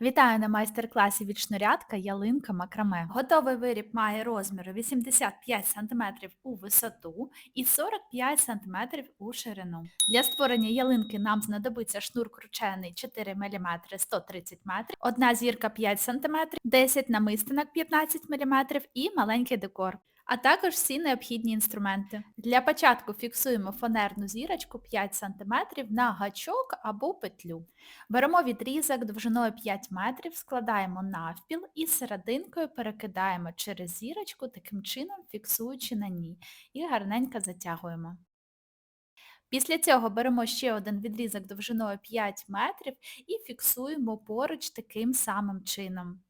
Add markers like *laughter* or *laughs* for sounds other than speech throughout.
Вітаю на майстер-класі від шнурятка ялинка макраме. Готовий виріб має розміри 85 см у висоту і 45 см у ширину. Для створення ялинки нам знадобиться шнур кручений 4 мм 130 м, одна зірка 5 см, 10 намистинок 15 мм і маленький декор а також всі необхідні інструменти. Для початку фіксуємо фанерну зірочку 5 см на гачок або петлю. Беремо відрізок довжиною 5 метрів, складаємо навпіл і серединкою перекидаємо через зірочку, таким чином фіксуючи на ній, і гарненько затягуємо. Після цього беремо ще один відрізок довжиною 5 метрів і фіксуємо поруч таким самим чином.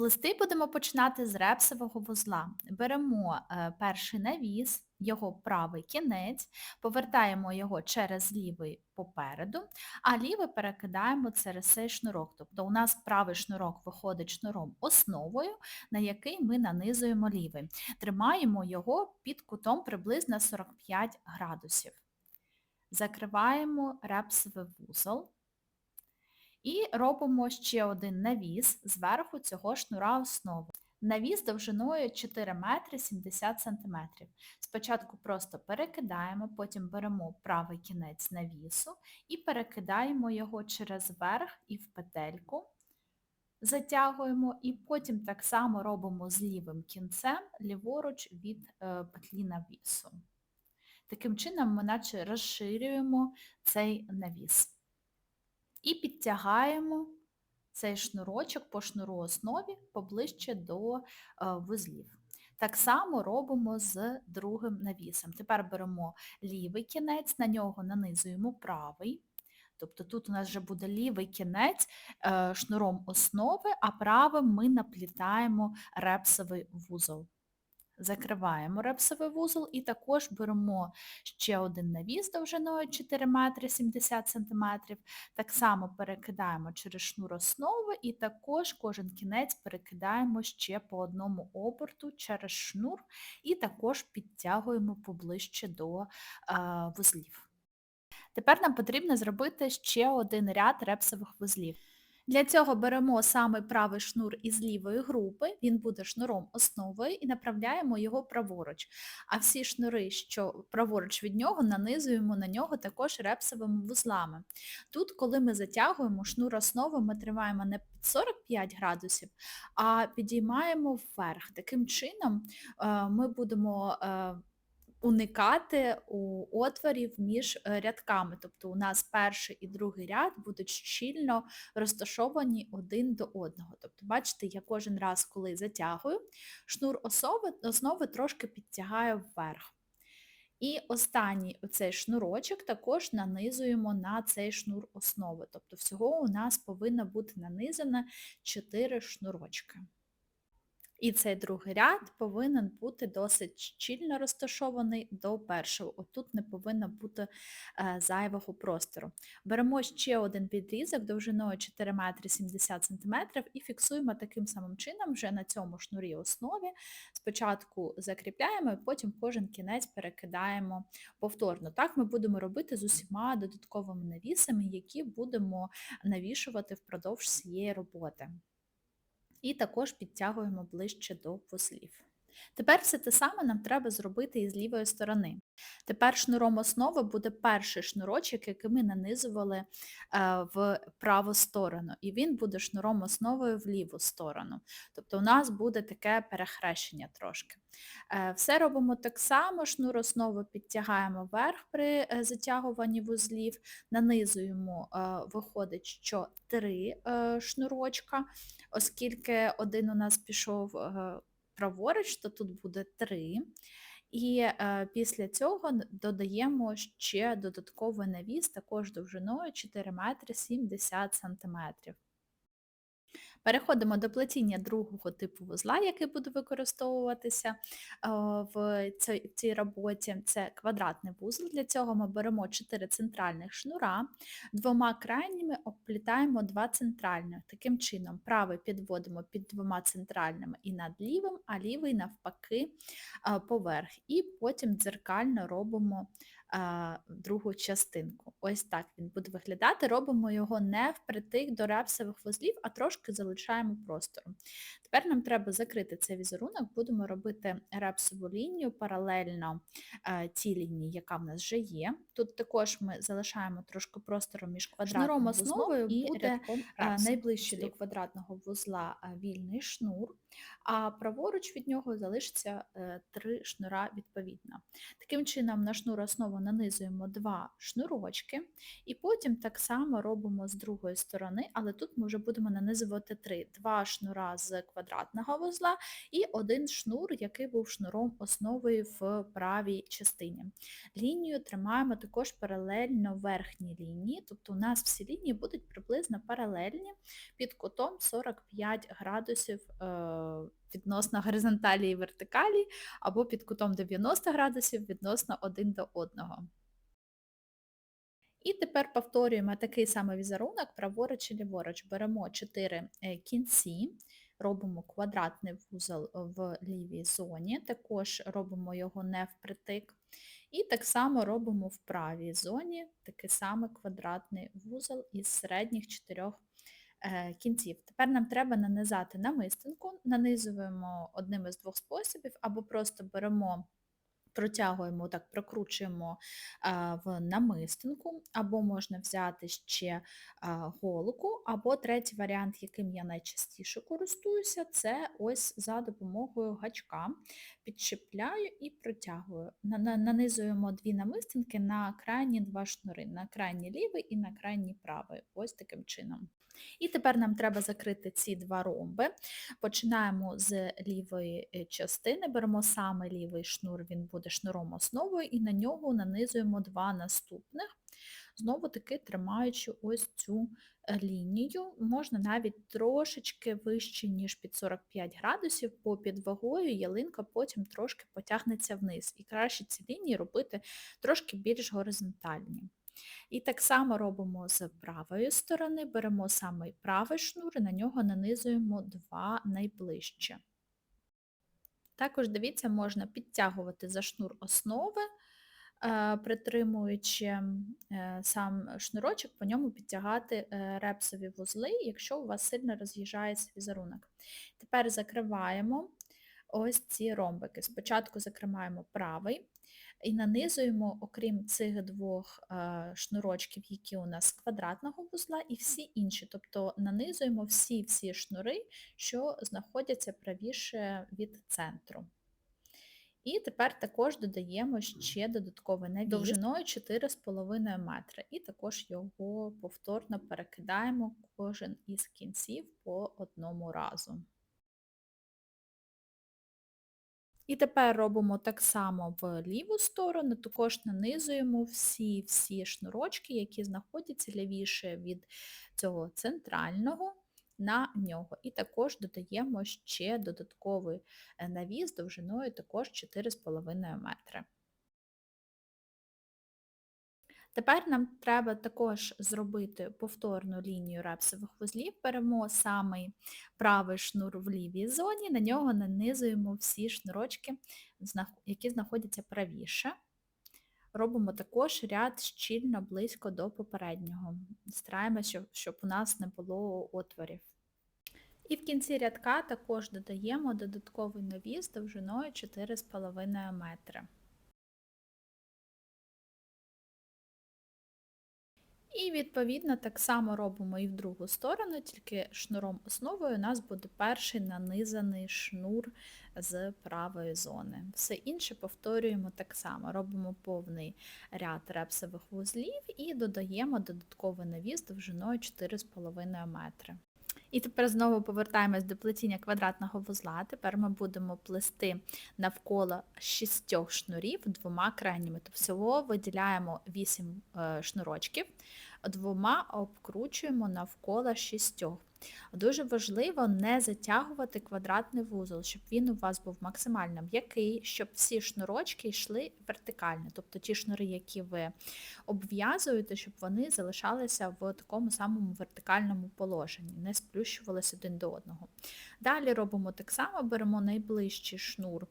Плести будемо починати з репсового вузла. Беремо е, перший навіс, його правий кінець, повертаємо його через лівий попереду, а лівий перекидаємо через цей шнурок. Тобто у нас правий шнурок виходить шнуром основою, на який ми нанизуємо лівий. Тримаємо його під кутом приблизно 45 градусів. Закриваємо репсовий вузол. І робимо ще один навіс зверху цього шнура основи. Навіс довжиною 4 метри 70 см. Спочатку просто перекидаємо, потім беремо правий кінець навісу і перекидаємо його через верх і в петельку, затягуємо, і потім так само робимо з лівим кінцем ліворуч від е, петлі навісу. Таким чином ми наче розширюємо цей навіс. І підтягаємо цей шнурочок по шнуру основі поближче до е, вузлів. Так само робимо з другим навісом. Тепер беремо лівий кінець, на нього нанизуємо правий. Тобто тут у нас вже буде лівий кінець е, шнуром основи, а правим ми наплітаємо репсовий вузол. Закриваємо репсовий вузол і також беремо ще один навіс довжиною 4 метри 70 см. Так само перекидаємо через шнур основи і також кожен кінець перекидаємо ще по одному оберту через шнур і також підтягуємо поближче до е, вузлів. Тепер нам потрібно зробити ще один ряд репсових вузлів. Для цього беремо саме правий шнур із лівої групи, він буде шнуром основою і направляємо його праворуч. А всі шнури, що праворуч від нього, нанизуємо на нього також репсовими вузлами. Тут, коли ми затягуємо шнур основи, ми тримаємо не під 45 градусів, а підіймаємо вверх. Таким чином е, ми будемо е, уникати у отворів між е, рядками. Тобто у нас перший і другий ряд будуть щільно розташовані один до одного. Тобто, бачите, я кожен раз, коли затягую, шнур основи, основи трошки підтягаю вверх. І останній оцей шнурочок також нанизуємо на цей шнур основи. Тобто всього у нас повинно бути нанизано 4 шнурочки. І цей другий ряд повинен бути досить щільно розташований до першого. Отут не повинно бути е, зайвого простору. Беремо ще один підрізок довжиною 4 метри 70 см і фіксуємо таким самим чином вже на цьому шнурі основі. Спочатку закріпляємо, і потім кожен кінець перекидаємо повторно. Так ми будемо робити з усіма додатковими навісами, які будемо навішувати впродовж цієї роботи і також підтягуємо ближче до вузлів. Тепер все те саме нам треба зробити і з лівої сторони. Тепер шнуром основи буде перший шнурочок, який ми нанизували е, в праву сторону, і він буде шнуром основою в ліву сторону. Тобто у нас буде таке перехрещення трошки. Е, все робимо так само, шнур основи підтягаємо вверх при е, затягуванні вузлів, нанизуємо, виходить, що три шнурочка, оскільки один у нас пішов праворуч, то тут буде 3. І е, після цього додаємо ще додатковий навіс, також довжиною 4 метри 70 сантиметрів. Переходимо до плетіння другого типу вузла, який буде використовуватися е, в цій роботі. Це квадратний вузол. Для цього ми беремо 4 центральних шнура, двома крайніми обплітаємо два центральних. Таким чином, правий підводимо під двома центральними і над лівим, а лівий навпаки е, поверх. І потім дзеркально робимо а, другу частинку. Ось так він буде виглядати. Робимо його не впритик до репсових вузлів, а трошки залишаємо простору. Тепер нам треба закрити цей візерунок, будемо робити репсову лінію паралельно е, тій лінії, яка в нас вже є. Тут також ми залишаємо трошки простору між квадратним основою і буде, рядком найближче до квадратного вузла вільний шнур, а праворуч від нього залишиться е, три шнура відповідно. Таким чином на шнур основу нанизуємо два шнурочки, і потім так само робимо з другої сторони, але тут ми вже будемо нанизувати три. Два шнура з квадратного вузла і один шнур, який був шнуром основою в правій частині. Лінію тримаємо також паралельно верхній лінії, тобто у нас всі лінії будуть приблизно паралельні під кутом 45 градусів е, відносно горизонталі і вертикалі, або під кутом 90 градусів відносно один до одного. І тепер повторюємо такий самий візерунок праворуч і ліворуч. Беремо 4 е, кінці, робимо квадратний вузол в лівій зоні, також робимо його не впритик. І так само робимо в правій зоні такий самий квадратний вузол із середніх чотирьох кінців. Тепер нам треба нанизати намистинку, нанизуємо одним із двох способів, або просто беремо протягуємо, так прокручуємо в намистинку, або можна взяти ще голку, або третій варіант, яким я найчастіше користуюся, це ось за допомогою гачка. Підчіпляю і протягую. На- на- Нанизуємо дві намистинки на крайні два шнури, на крайній лівий і на крайній правий. Ось таким чином. І тепер нам треба закрити ці два ромби. Починаємо з лівої е, частини, беремо саме лівий шнур, він буде шнуром основою, і на нього нанизуємо два наступних, знову таки тримаючи ось цю е, лінію. Можна навіть трошечки вище, ніж під 45 градусів, бо під вагою ялинка потім трошки потягнеться вниз. І краще ці лінії робити трошки більш горизонтальні. І так само робимо з правої сторони, беремо саме правий шнур і на нього нанизуємо два найближче. Також, дивіться, можна підтягувати за шнур основи, е, притримуючи е, сам шнурочок, по ньому підтягати е, репсові вузли, якщо у вас сильно роз'їжджається візерунок. Тепер закриваємо ось ці ромбики. Спочатку закриваємо правий, і нанизуємо, окрім цих двох е, шнурочків, які у нас з квадратного вузла, і всі інші. Тобто нанизуємо всі-всі шнури, що знаходяться правіше від центру. І тепер також додаємо ще додатковий навіс довжиною 4,5 метра. І також його повторно перекидаємо кожен із кінців по одному разу. І тепер робимо так само в ліву сторону, також нанизуємо всі-всі шнурочки, які знаходяться лівіше від цього центрального на нього. І також додаємо ще додатковий навіс довжиною також 4,5 метри. Тепер нам треба також зробити повторну лінію репсових вузлів. Беремо самий правий шнур в лівій зоні, на нього нанизуємо всі шнурочки, які знаходяться правіше. Робимо також ряд щільно близько до попереднього. Стараємося, щоб у нас не було отворів. І в кінці рядка також додаємо додатковий навіс довжиною 4,5 метри. І відповідно так само робимо і в другу сторону, тільки шнуром основою у нас буде перший нанизаний шнур з правої зони. Все інше повторюємо так само. Робимо повний ряд репсових вузлів і додаємо додатковий навіс довжиною 4,5 метри. І тепер знову повертаємось до плетіння квадратного вузла. Тепер ми будемо плести навколо шістьох шнурів двома крайніми. Тобто всього виділяємо 8 е, шнурочків, двома обкручуємо навколо шістьох. Дуже важливо не затягувати квадратний вузол, щоб він у вас був максимально м'який, щоб всі шнурочки йшли вертикально. Тобто ті шнури, які ви обв'язуєте, щоб вони залишалися в такому самому вертикальному положенні, не сплющувалися один до одного. Далі робимо так само, беремо найближчий шнур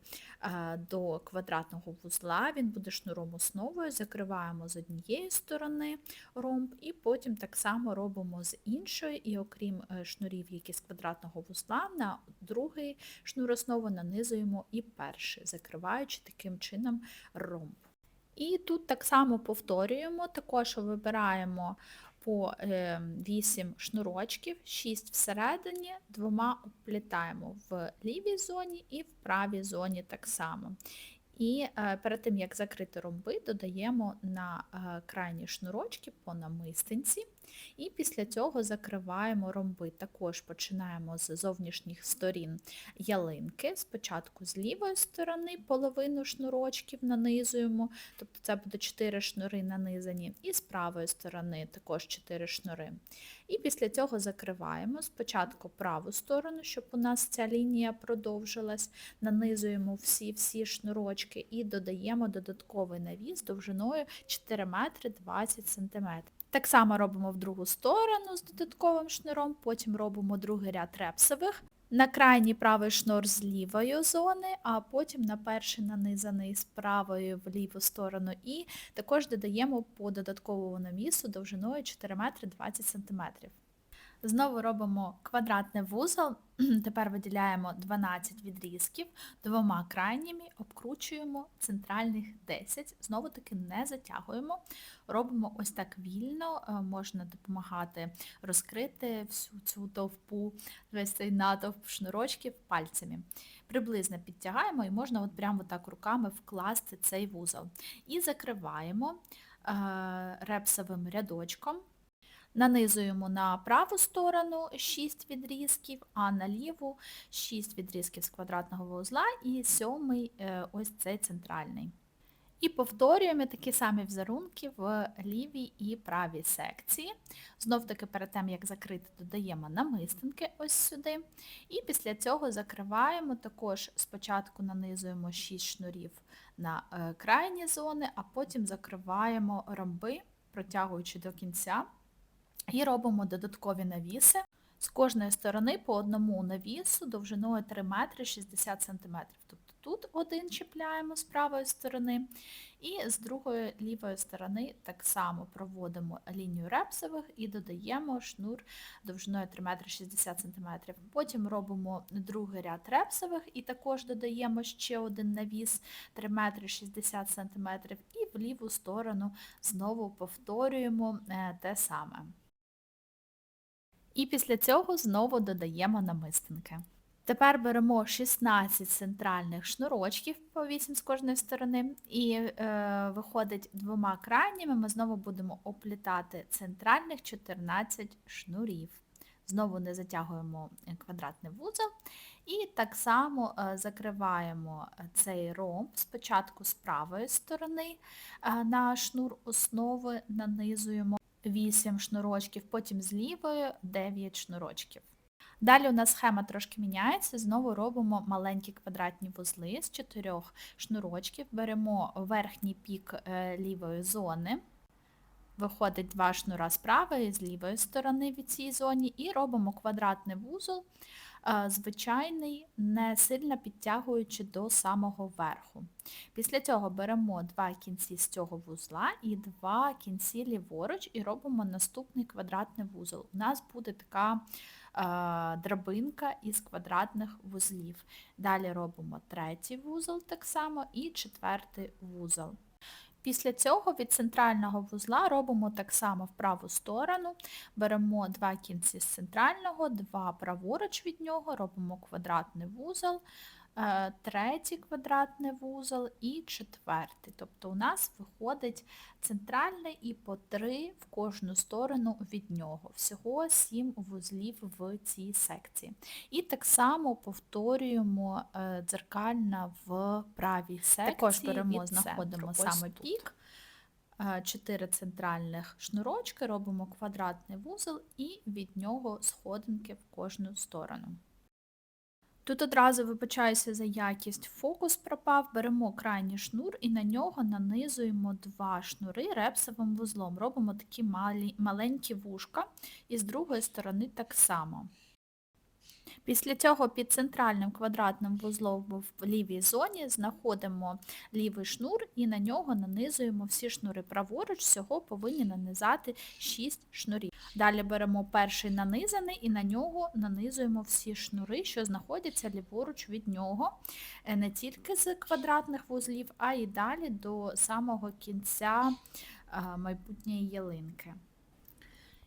до квадратного вузла, він буде шнуром основою, закриваємо з однієї сторони ромб, і потім так само робимо з іншої, і окрім е, шнурів, які з квадратного вузла, на другий шнур основи нанизуємо і перший, закриваючи таким чином ромб. І тут так само повторюємо, також вибираємо по 8 шнурочків, 6 всередині, двома обплітаємо в лівій зоні і в правій зоні так само. І е, перед тим, як закрити ромби, додаємо на е, крайні шнурочки по намистинці, і після цього закриваємо ромби. Також починаємо з зовнішніх сторін ялинки. Спочатку з лівої сторони половину шнурочків нанизуємо, тобто це буде 4 шнури нанизані, і з правої сторони також 4 шнури. І після цього закриваємо спочатку праву сторону, щоб у нас ця лінія продовжилась, нанизуємо всі-всі шнурочки і додаємо додатковий навіс довжиною 4 метри 20 см. Так само робимо в другу сторону з додатковим шнуром, потім робимо другий ряд репсових. На крайній правий шнур з лівої зони, а потім на перший нанизаний з правої в ліву сторону і також додаємо по додатковому намісу довжиною 4 метри 20 см. Знову робимо квадратний вузол, *clears throat* тепер виділяємо 12 відрізків, двома крайніми обкручуємо центральних 10, знову таки не затягуємо, робимо ось так вільно, е, можна допомагати розкрити всю цю товпу, весь цей натовп шнурочків пальцями. Приблизно підтягаємо і можна от прямо так руками вкласти цей вузол. І закриваємо е, репсовим рядочком. Нанизуємо на праву сторону 6 відрізків, а на ліву 6 відрізків з квадратного вузла і сьомий е, ось цей центральний. І повторюємо такі самі візерунки в лівій і правій секції. Знов таки перед тим, як закрити, додаємо намистинки ось сюди. І після цього закриваємо, також спочатку нанизуємо 6 шнурів на е, крайні зони, а потім закриваємо ромби, протягуючи до кінця. І робимо додаткові навіси. З кожної сторони по одному навісу довжиною 3 метри 60 см. Тобто тут один чіпляємо з правої сторони, і з другої лівої сторони так само проводимо лінію репсових і додаємо шнур довжиною 3 метри 60 см. Потім робимо другий ряд репсових і також додаємо ще один навіс 3 метри 60 см, і в ліву сторону знову повторюємо е, те саме. І після цього знову додаємо намистинки. Тепер беремо 16 центральних шнурочків по 8 з кожної сторони, і е, виходить двома крайніми, ми знову будемо оплітати центральних 14 шнурів. Знову не затягуємо квадратний вузол. І так само е, закриваємо цей ромб спочатку з правої сторони е, на шнур основи нанизуємо 8 шнурочків, потім з лівої 9 шнурочків. Далі у нас схема трошки міняється, знову робимо маленькі квадратні вузли з 4 шнурочків, беремо верхній пік е, лівої зони, виходить два шнура з правої і з лівої сторони від цієї зони, і робимо квадратний вузол звичайний, не сильно підтягуючи до самого верху. Після цього беремо два кінці з цього вузла і два кінці ліворуч і робимо наступний квадратний вузол. У нас буде така драбинка із квадратних вузлів. Далі робимо третій вузол так само і четвертий вузол. Після цього від центрального вузла робимо так само в праву сторону, беремо два кінці з центрального, два праворуч від нього, робимо квадратний вузол, третій квадратний вузол і четвертий. Тобто у нас виходить центральний і по три в кожну сторону від нього. Всього сім вузлів в цій секції. І так само повторюємо е, дзеркально в правій секції. Також беремо, знаходимо саме пік. 4 центральних шнурочки, робимо квадратний вузол і від нього сходинки в кожну сторону. Тут одразу вибачаюся за якість, фокус пропав, беремо крайній шнур і на нього нанизуємо два шнури репсовим вузлом. Робимо такі малі, маленькі вушка і з другої сторони так само. Після цього під центральним квадратним вузлом в лівій зоні знаходимо лівий шнур і на нього нанизуємо всі шнури праворуч, всього повинні нанизати 6 шнурів. Далі беремо перший нанизаний і на нього нанизуємо всі шнури, що знаходяться ліворуч від нього, е, не тільки з квадратних вузлів, а й далі до самого кінця е, майбутньої ялинки.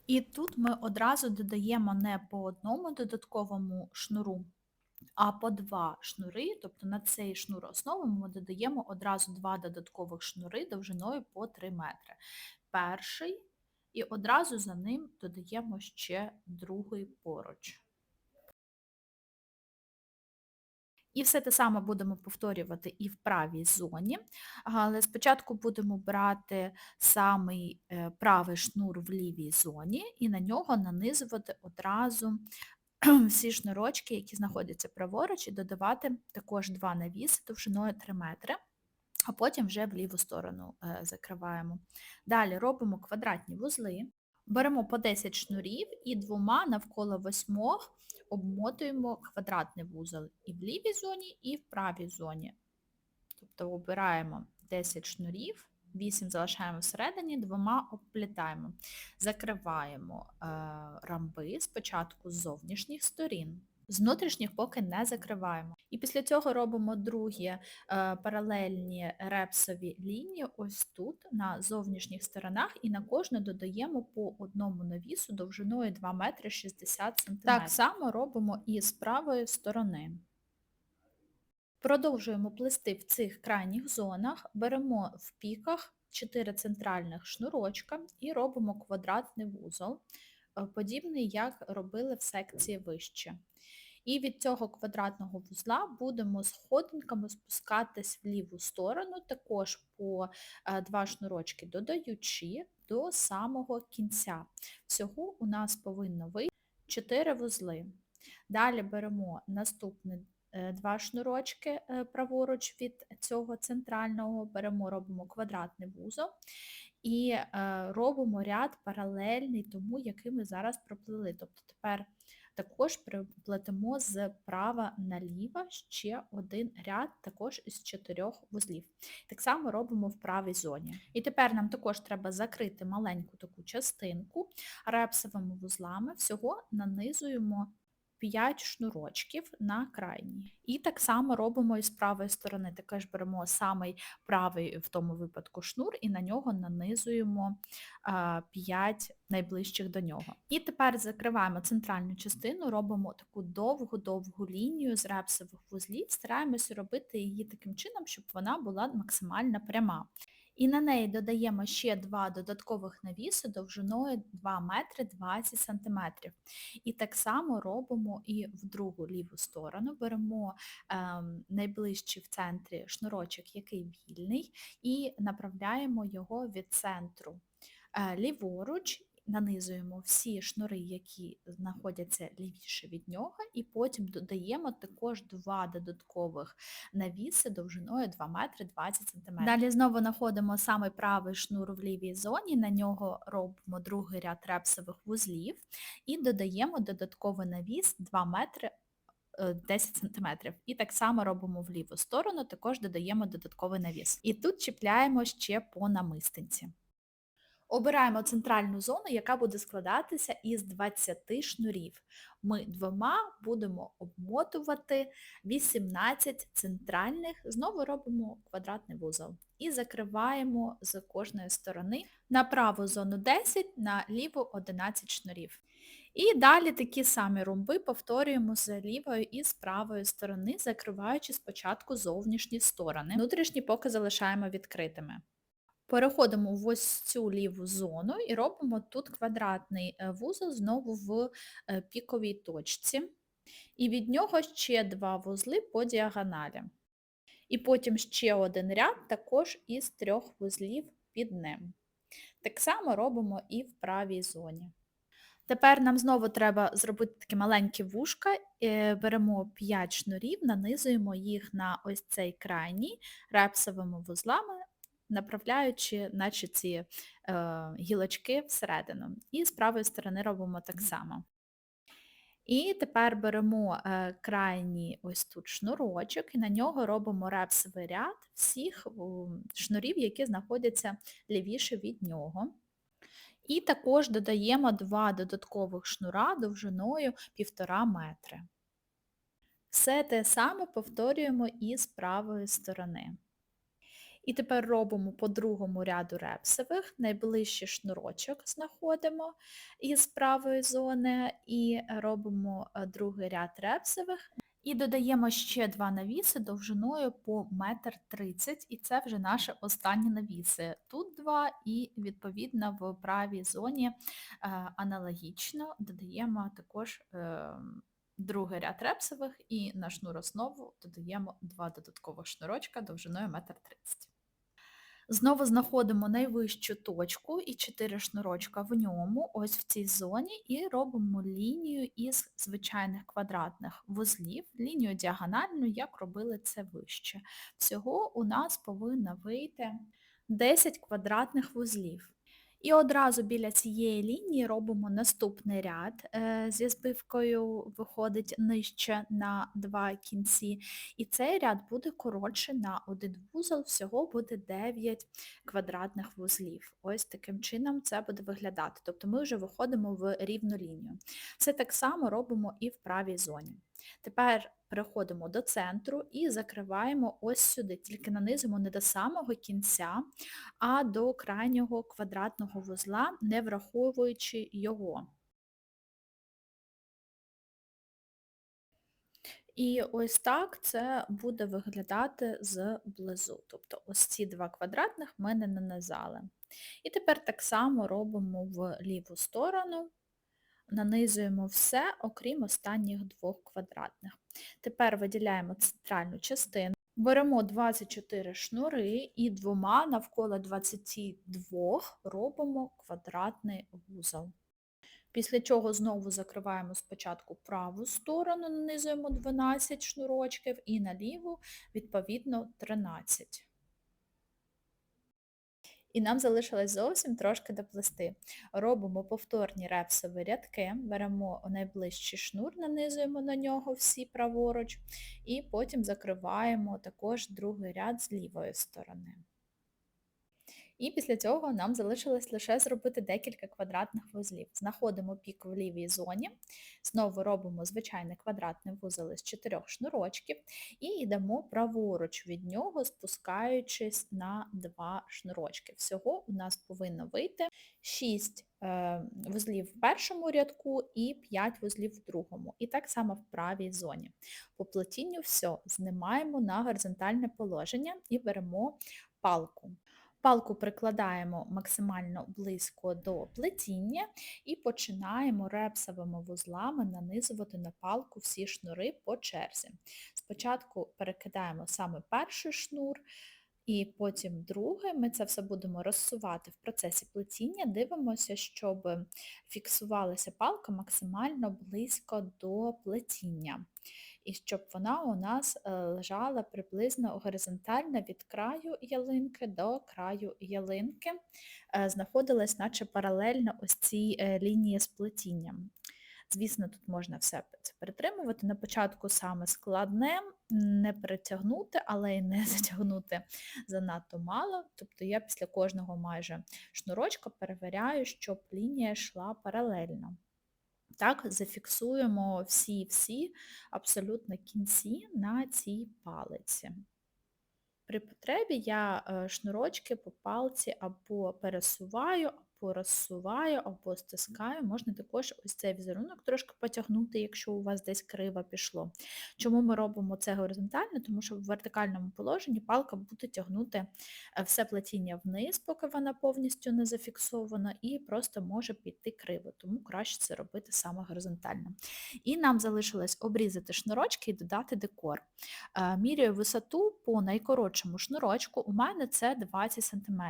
І тут ми одразу додаємо не по одному додатковому шнуру, а по два шнури, тобто на цей шнур основу ми додаємо одразу два додаткових шнури довжиною по 3 метри. Перший і одразу за ним додаємо ще другий поруч. І все те саме будемо повторювати і в правій зоні, але спочатку будемо брати самий е, правий шнур в лівій зоні і на нього нанизувати одразу *clears throat* всі шнурочки, які знаходяться праворуч, і додавати також два навіси довжиною 3 метри, а потім вже в ліву сторону е, закриваємо. Далі робимо квадратні вузли, беремо по 10 шнурів і двома навколо восьмох обмотуємо квадратний вузол і в лівій зоні, і в правій зоні. Тобто обираємо 10 шнурів, 8 залишаємо всередині, двома обплітаємо. Закриваємо е, рамби спочатку з зовнішніх сторін. З внутрішніх поки не закриваємо. І після цього робимо другі е, паралельні репсові лінії ось тут, на зовнішніх сторонах, і на кожну додаємо по одному навісу довжиною 2 метри 60 см. Так само робимо і з правої сторони. Продовжуємо плести в цих крайніх зонах, беремо в піках 4 центральних шнурочка і робимо квадратний вузол, е, подібний, як робили в секції вище. І від цього квадратного вузла будемо сходинками спускатись в ліву сторону, також по е, два шнурочки додаючи до самого кінця. Всього у нас повинно вийти 4 вузли. Далі беремо наступні е, два шнурочки е, праворуч від цього центрального, беремо, робимо квадратний вузол і робимо ряд паралельний тому, який ми зараз проплили. Тобто тепер також приплетемо з права наліво ще один ряд, також із чотирьох вузлів. Так само робимо в правій зоні. І тепер нам також треба закрити маленьку таку частинку репсовими вузлами, всього нанизуємо 5 шнурочків на крайній. І так само робимо і з правої сторони. Також беремо самий правий в тому випадку шнур і на нього нанизуємо 5 найближчих до нього. І тепер закриваємо центральну частину, робимо таку довгу-довгу лінію з репсових вузлів, стараємося робити її таким чином, щоб вона була максимально пряма. І на неї додаємо ще два додаткових навіси довжиною 2 метри 20 см. І так само робимо і в другу ліву сторону, беремо ем, найближчий в центрі шнурочок, який вільний, і направляємо його від центру е, ліворуч нанизуємо всі шнури, які знаходяться лівіше від нього, і потім додаємо також два додаткових навіси довжиною 2 метри 20 см. Далі знову знаходимо самий правий шнур в лівій зоні, на нього робимо другий ряд репсових вузлів і додаємо додатковий навіс 2 метри 10 см. І так само робимо в ліву сторону, також додаємо додатковий навіс. І тут чіпляємо ще по намистинці. Обираємо центральну зону, яка буде складатися із 20 шнурів. Ми двома будемо обмотувати 18 центральних, знову робимо квадратний вузол. І закриваємо з кожної сторони на праву зону 10, на ліву 11 шнурів. І далі такі самі ромби повторюємо з лівої і з правої сторони, закриваючи спочатку зовнішні сторони. Внутрішні поки залишаємо відкритими. Переходимо в ось цю ліву зону і робимо тут квадратний е, вузол знову в е, піковій точці. І від нього ще два вузли по діагоналі. І потім ще один ряд також із трьох вузлів під ним. Так само робимо і в правій зоні. Тепер нам знову треба зробити такі маленькі вушка, е, беремо 5 шнурів, нанизуємо їх на ось цей крайній репсовими вузлами, направляючи наче ці е, гілочки всередину. І з правої сторони робимо так само. І тепер беремо е, крайній ось тут шнурочок і на нього робимо репсовий ряд всіх у, шнурів, які знаходяться лівіше від нього. І також додаємо два додаткових шнура довжиною 1,5 метри. Все те саме повторюємо і з правої сторони. І тепер робимо по другому ряду репсових, найближчий шнурочок знаходимо із правої зони і робимо е, другий ряд репсових. І додаємо ще два навіси довжиною по 1,30 м, і це вже наші останні навіси. Тут два і, відповідно, в правій зоні е, аналогічно додаємо також е, другий ряд репсових і на шнур основу додаємо два додаткових шнурочка довжиною 1,30 м. Знову знаходимо найвищу точку і 4 шнурочка в ньому, ось в цій зоні, і робимо лінію із звичайних квадратних вузлів, лінію діагональну, як робили це вище. Всього у нас повинно вийти 10 квадратних вузлів. І одразу біля цієї лінії робимо наступний ряд е, зі збивкою виходить нижче на два кінці. І цей ряд буде коротше на один вузол, всього буде 9 квадратних вузлів. Ось таким чином це буде виглядати. Тобто ми вже виходимо в рівну лінію. Це так само робимо і в правій зоні. Тепер переходимо до центру і закриваємо ось сюди, тільки нанизимо не до самого кінця, а до крайнього квадратного вузла, не враховуючи його. І ось так це буде виглядати зблизу. Тобто ось ці два квадратних ми не нанизали. І тепер так само робимо в ліву сторону нанизуємо все, окрім останніх двох квадратних. Тепер виділяємо центральну частину, беремо 24 шнури і двома навколо 22 робимо квадратний вузол. Після чого знову закриваємо спочатку праву сторону, нанизуємо 12 шнурочків і на ліву, відповідно, 13. І нам залишилось зовсім трошки доплести. Робимо повторні репсові рядки, беремо найближчий шнур, нанизуємо на нього всі праворуч, і потім закриваємо також другий ряд з лівої сторони. І після цього нам залишилось лише зробити декілька квадратних вузлів. Знаходимо пік в лівій зоні, знову робимо звичайний квадратний вузол із чотирьох шнурочків і йдемо праворуч від нього, спускаючись на два шнурочки. Всього у нас повинно вийти 6 е, вузлів в першому рядку і 5 вузлів в другому. І так само в правій зоні. По плетінню все, знімаємо на горизонтальне положення і беремо палку. Палку прикладаємо максимально близько до плетіння і починаємо репсовими вузлами нанизувати на палку всі шнури по черзі. Спочатку перекидаємо саме перший шнур, і потім другий. Ми це все будемо розсувати в процесі плетіння, дивимося, щоб фіксувалася палка максимально близько до плетіння і щоб вона у нас е, лежала приблизно горизонтально від краю ялинки до краю ялинки, е, знаходилась наче паралельно ось цій е, лінії з плетінням. Звісно, тут можна все це перетримувати. На початку саме складне, не перетягнути, але й не *laughs* затягнути занадто мало. Тобто я після кожного майже шнурочка перевіряю, щоб лінія йшла паралельно. Так, зафіксуємо всі-всі абсолютно кінці на цій палиці. При потребі я е, шнурочки по палці або пересуваю, або розсуваю, або стискаю. Можна також ось цей візерунок трошки потягнути, якщо у вас десь криво пішло. Чому ми робимо це горизонтально? Тому що в вертикальному положенні палка буде тягнути е, все плетіння вниз, поки вона повністю не зафіксована, і просто може піти криво, тому краще це робити саме горизонтально. І нам залишилось обрізати шнурочки і додати декор. Е, Міряю висоту по найкоротшому шнурочку, у мене це 20 см.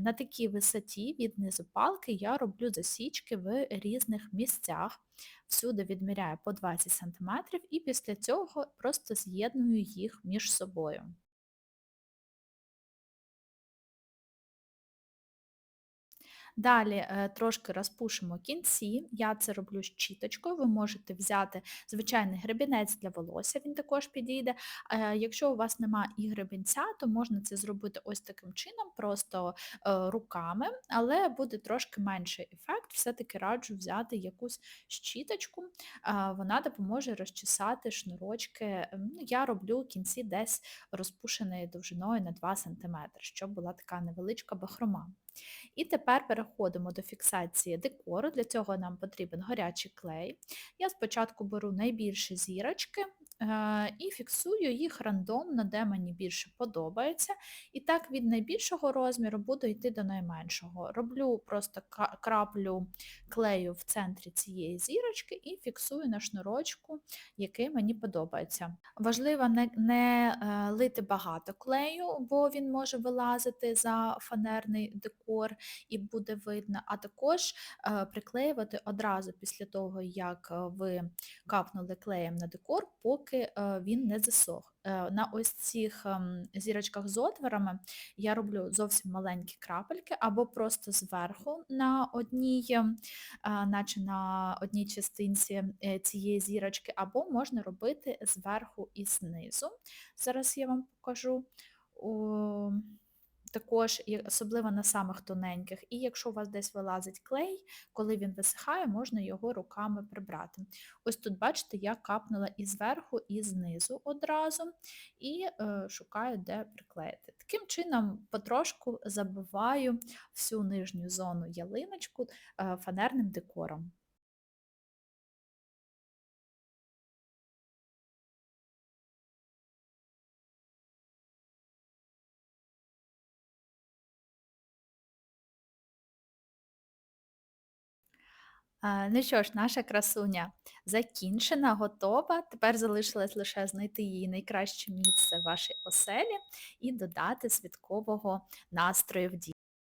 На такій висоті від низу палки я роблю засічки в різних місцях. Всюди відміряю по 20 см і після цього просто з'єдную їх між собою. Далі е, трошки розпушимо кінці. Я це роблю щіточкою. Ви можете взяти звичайний гребінець для волосся, він також підійде. Е, Якщо у вас немає і гребінця, то можна це зробити ось таким чином, просто е, руками, але буде трошки менший ефект. Все-таки раджу взяти якусь щіточку, вона допоможе розчесати шнурочки. Ну, Я роблю кінці десь розпушеної довжиною на 2 см, щоб була така невеличка бахрома. І тепер переходимо до фіксації декору. Для цього нам потрібен гарячий клей. Я спочатку беру найбільші зірочки і фіксую їх рандомно, де мені більше подобається. І так від найбільшого розміру буду йти до найменшого. Роблю просто краплю клею в центрі цієї зірочки і фіксую на шнурочку, який мені подобається. Важливо не, не е, лити багато клею, бо він може вилазити за фанерний декор і буде видно, а також е, приклеювати одразу після того, як е, ви капнули клеєм на декор, поки він не засох. На ось цих ем, зірочках з отворами я роблю зовсім маленькі крапельки, або просто зверху на одній ем, наче на одній частинці е, цієї зірочки, або можна робити зверху і знизу. Зараз я вам покажу. Також, особливо на самих тоненьких, і якщо у вас десь вилазить клей, коли він висихає, можна його руками прибрати. Ось тут, бачите, я капнула і зверху, і знизу одразу, і е, шукаю, де приклеїти. Таким чином, потрошку забиваю всю нижню зону ялиночку е, фанерним декором. Ну що ж, наша красуня закінчена, готова. Тепер залишилось лише знайти її найкраще місце в вашій оселі і додати святкового настрою в дім.